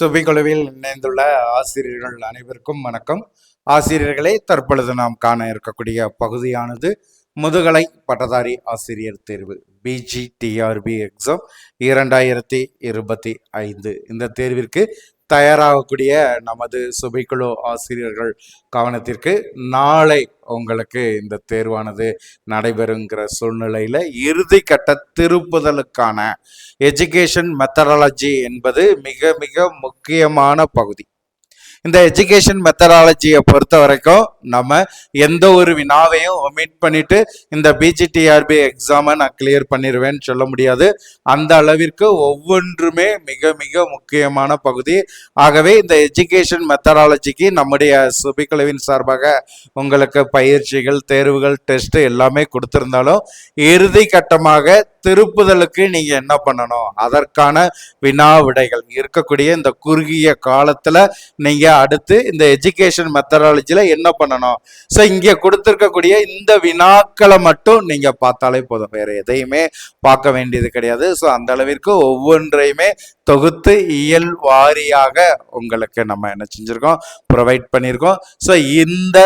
சுபிகுழுவில் இணைந்துள்ள ஆசிரியர்கள் அனைவருக்கும் வணக்கம். ஆசிரியர்களே தற்பொழுது நாம் காண இருக்கக்கூடிய பகுதியானது முதுகலை பட்டதாரி ஆசிரியர் தேர்வு பிஜிடிஆர்பி எக்ஸாம் இரண்டாயிரத்தி இருபத்தி ஐந்து. இந்த தேர்விற்கு தயாராகக்கூடிய நமது சுபைக்குழு ஆசிரியர்கள் கவனத்திற்கு நாளை உங்களுக்கு இந்த தேர்வானது நடைபெறுங்கிற சூழ்நிலையில் இறுதி கட்ட திருப்புதலுக்கான எஜுகேஷன் மெத்தடாலஜி என்பது மிக மிக முக்கியமான பகுதி. இந்த எஜுகேஷன் மெத்தடாலஜியை பொறுத்த வரைக்கும் நம்ம எந்த ஒரு வினாவையும் ஒமிட் பண்ணிட்டு இந்த பிஜிடிஆர்பி எக்ஸாமை நான் கிளியர் பண்ணிடுவேன்னு சொல்ல முடியாது. அந்த அளவிற்கு ஒவ்வொன்றுமே மிக மிக முக்கியமான பகுதி. ஆகவே இந்த எஜுகேஷன் மெத்தடாலஜிக்கு நம்முடைய சுபிக்குழுவின் சார்பாக உங்களுக்கு பயிற்சிகள் தேர்வுகள் டெஸ்ட் எல்லாமே கொடுத்திருந்தாலும் இறுதி கட்டமாக திருப்புதலுக்கு நீங்க என்ன பண்ணணும்? அதற்கான வினா விடைகள். இருக்கக்கூடிய இந்த குறுகிய காலத்துல நீங்க அடுத்து இந்த எஜுகேஷன் மெத்தடாலஜில என்ன பண்ணணும்? ஸோ இங்கே கொடுத்துருக்கக்கூடிய இந்த வினாக்களை மட்டும் நீங்கள் பார்த்தாலே போதும். வேற எதையுமே பார்க்க வேண்டியது கிடையாது. ஸோ அந்த அளவிற்கு ஒவ்வொன்றையுமே தொகுத்து இயல் வாரியாக உங்களுக்கு நம்ம என்ன செஞ்சுருக்கோம்? ப்ரொவைட் பண்ணியிருக்கோம் ஸோ இந்த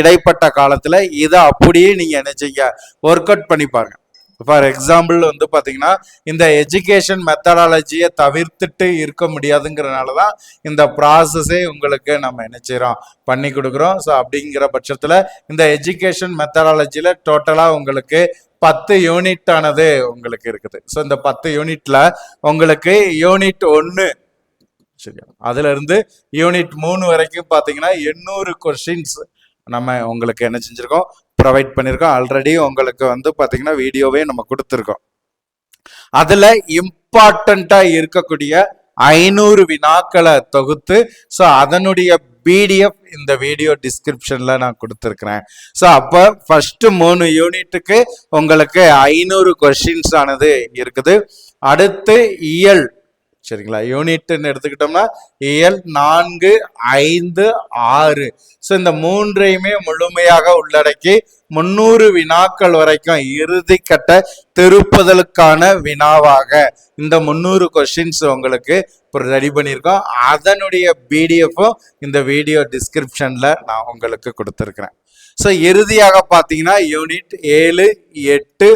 இடைப்பட்ட காலத்தில் இதை அப்படியே நீங்கள் என்ன செய்ய? ஒர்க் அவுட் பண்ணி பாருங்க. ஃபார் எக்ஸாம்பிள் வந்து பார்த்தீங்கன்னா இந்த எஜுகேஷன் மெத்தடாலஜியை தவிர்த்துட்டு இருக்க முடியாதுங்கிறனால தான் இந்த ப்ராசஸே உங்களுக்கு நம்ம என்ன செய்கிறோம் பண்ணி கொடுக்குறோம். ஸோ அப்படிங்கிற பட்சத்தில் இந்த எஜுகேஷன் மெத்தடாலஜியில் டோட்டலாக உங்களுக்கு பத்து யூனிட் ஆனது உங்களுக்கு இருக்குது. ஸோ இந்த பத்து யூனிட்ல உங்களுக்கு யூனிட் ஒன்று சரியா? அதுல இருந்து யூனிட் மூணு வரைக்கும் பார்த்தீங்கன்னா எண்ணூறு கொஸ்டின்ஸ் நம்ம உங்களுக்கு என்ன செஞ்சிருக்கோம்? ப்ரொவைட் பண்ணியிருக்கோம் ஆல்ரெடி உங்களுக்கு வந்து பார்த்தீங்கன்னா வீடியோவே நம்ம கொடுத்துருக்கோம். அதில் இம்பார்ட்டண்ட்டாக இருக்கக்கூடிய ஐநூறு வினாக்களை தொகுத்து ஸோ அதனுடைய பிடிஎஃப் இந்த வீடியோ டிஸ்கிரிப்ஷனில் நான் கொடுத்துருக்குறேன். ஸோ அப்போ ஃபஸ்ட்டு மூணு யூனிட்டுக்கு உங்களுக்கு ஐநூறு கொஷின்ஸ் ஆனது இருக்குது. அடுத்து இயல் சரிங்களா? யூனிட்னு எடுத்துக்கிட்டோம்னா இயல் நான்கு ஐந்து ஆறு. ஸோ இந்த மூன்றையுமே முழுமையாக உள்ளடக்கி முன்னூறு வினாக்கள் வரைக்கும் இறுதி கட்ட திருப்புதலுக்கான வினாவாக இந்த முந்நூறு கொஷின்ஸ் உங்களுக்கு இப்போ ரெடி பண்ணியிருக்கோம். அதனுடைய பிடிஎஃப்பும் இந்த வீடியோ டிஸ்கிரிப்ஷனில் நான் உங்களுக்கு கொடுத்துருக்குறேன். ஸோ இறுதியாக பார்த்தீங்கன்னா யூனிட் ஏழு எட்டு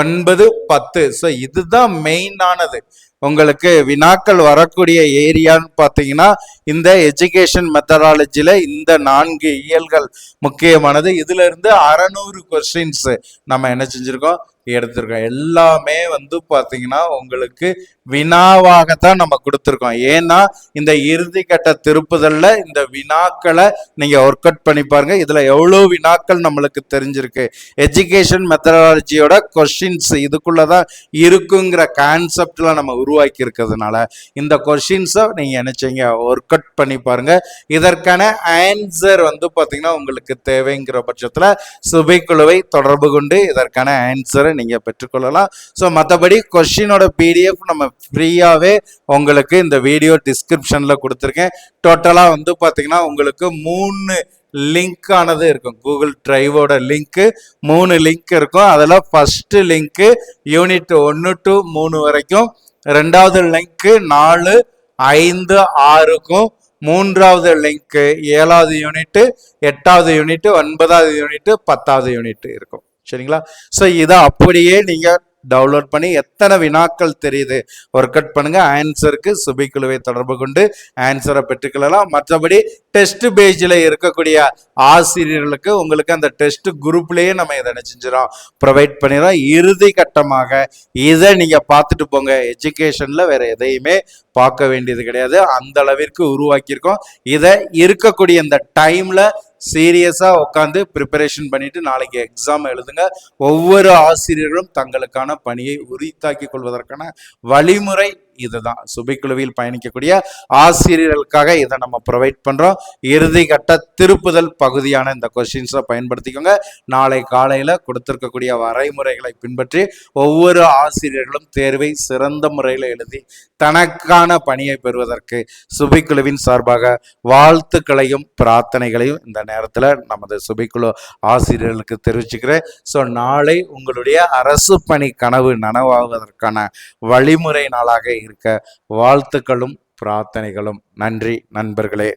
ஒன்பது பத்து. ஸோ இதுதான் மெயினானது உங்களுக்கு வினாக்கள் வரக்கூடிய ஏரியான்னு பார்த்தீங்கன்னா இந்த எஜுகேஷன் மெத்தடாலஜியில் இந்த நான்கு இயல்கள் முக்கியமானது. இதுல இருந்து அறநூறு கொஸ்டின்ஸ் நம்ம என்ன செஞ்சுருக்கோம்? எடுத்திருக்கோம். எல்லாமே வந்து பார்த்தீங்கன்னா உங்களுக்கு வினாவாகத்தான் நம்ம கொடுத்துருக்கோம். ஏன்னா இந்த இறுதி கட்ட திருப்புதலில் இந்த வினாக்களை நீங்கள் ஒர்க் அவுட் பண்ணி பாருங்க. இதில் எவ்வளோ வினாக்கள் நம்மளுக்கு தெரிஞ்சிருக்கு. எஜுகேஷன் மெத்தடாலஜியோட இதுக்குள்ளே தான் இருக்குங்கிற கான்செப்ட்ல நம்ம உருவாக்கி இருக்கிறதுனால இந்த கொஷின்ஸை நீங்கள் நினச்சிங்க ஒர்க் அவுட் பண்ணி பாருங்க. இதற்கான ஆன்சர் வந்து பார்த்தீங்கன்னா உங்களுக்கு தேவைங்கிற பட்சத்தில் சுபைக்குழுவை தொடர்பு கொண்டு இதற்கான ஆன்சரை நீங்கள் பெற்றுக்கொள்ளலாம். ஸோ மற்றபடி கொஸ்டினோட பிடிஎஃப் நம்ம ஃப்ரீயாகவே உங்களுக்கு இந்த வீடியோ டிஸ்கிரிப்ஷனில் கொடுத்துருக்கேன். டோட்டலாக வந்து பார்த்தீங்கன்னா உங்களுக்கு மூணு லிங்க் ஆனது இருக்கும். கூகுள் டிரைவோட லிங்க்கு மூணு லிங்க் இருக்கும். அதில் ஃபஸ்ட்டு லிங்க்கு யூனிட் ஒன்று டு மூணு வரைக்கும். ரெண்டாவது லிங்க்கு நாலு ஐந்து ஆறுக்கும். மூன்றாவது லிங்க்கு ஏழாவது யூனிட்டு எட்டாவது யூனிட்டு ஒன்பதாவது யூனிட்டு பத்தாவது யூனிட் இருக்கும். சரிங்களா? ஸோ இதை அப்படியே நீங்கள் டவுன்லோட் பண்ணி எத்தனை வினாக்கள் தெரியுது? ஒர்க் அவுட் பண்ணுங்க. ஆன்சருக்கு சுபிக்குழுவை தொடர்பு கொண்டு ஆன்சரை பெற்றுக்கொள்ளலாம். மற்றபடி டெஸ்ட் பேஜில் இருக்கக்கூடிய ஆசிரியர்களுக்கு உங்களுக்கு அந்த டெஸ்ட் குரூப்லேயே நம்ம இதை என்ன செஞ்சிடும் ப்ரொவைட் பண்ணிடுறோம். இறுதி கட்டமாக இதை நீங்கள் பார்த்துட்டு போங்க. எஜுகேஷனில் வேற எதையுமே பார்க்க வேண்டியது கிடையாது. அந்த அளவிற்கு உருவாக்கியிருக்கோம். இதை இருக்கக்கூடிய இந்த டைமில் சீரியஸாக உட்காந்து ப்ரிப்பரேஷன் பண்ணிட்டு நாளைக்கு எக்ஸாம் எழுதுங்க. ஒவ்வொரு ஆசிரியர்களும் தங்களுக்கான பணியை உரித்தாக்கி கொள்வதற்கான வழிமுறை இதுதான். சுபைக்குழுவில் பயணிக்கக்கூடிய ஆசிரியர்களுக்காக இதை நம்ம ப்ரொவைட் பண்றோம். இறுதி கட்ட திருப்புதல் பகுதியான இந்த கொஸ்டின்ஸை பயன்படுத்திக்கோங்க. நாளை காலையில கொடுத்திருக்கக்கூடிய வரைமுறைகளை பின்பற்றி ஒவ்வொரு ஆசிரியர்களும் தேர்வை சிறந்த முறையில் எழுதி தனக்கான பணியை பெறுவதற்கு சுபைக்குழுவின் சார்பாக வாழ்த்துக்களையும் பிரார்த்தனைகளையும் இந்த நேரத்தில் நமது சுபைக்குழு ஆசிரியர்களுக்கு தெரிவிச்சுக்கிறேன். ஸோ நாளை உங்களுடைய அரசு பணி கனவு நனவாகுவதற்கான வழிமுறை நாளாக இருக்க வாழ்த்துக்களும் பிரார்த்தனைகளும். நன்றி நண்பர்களே.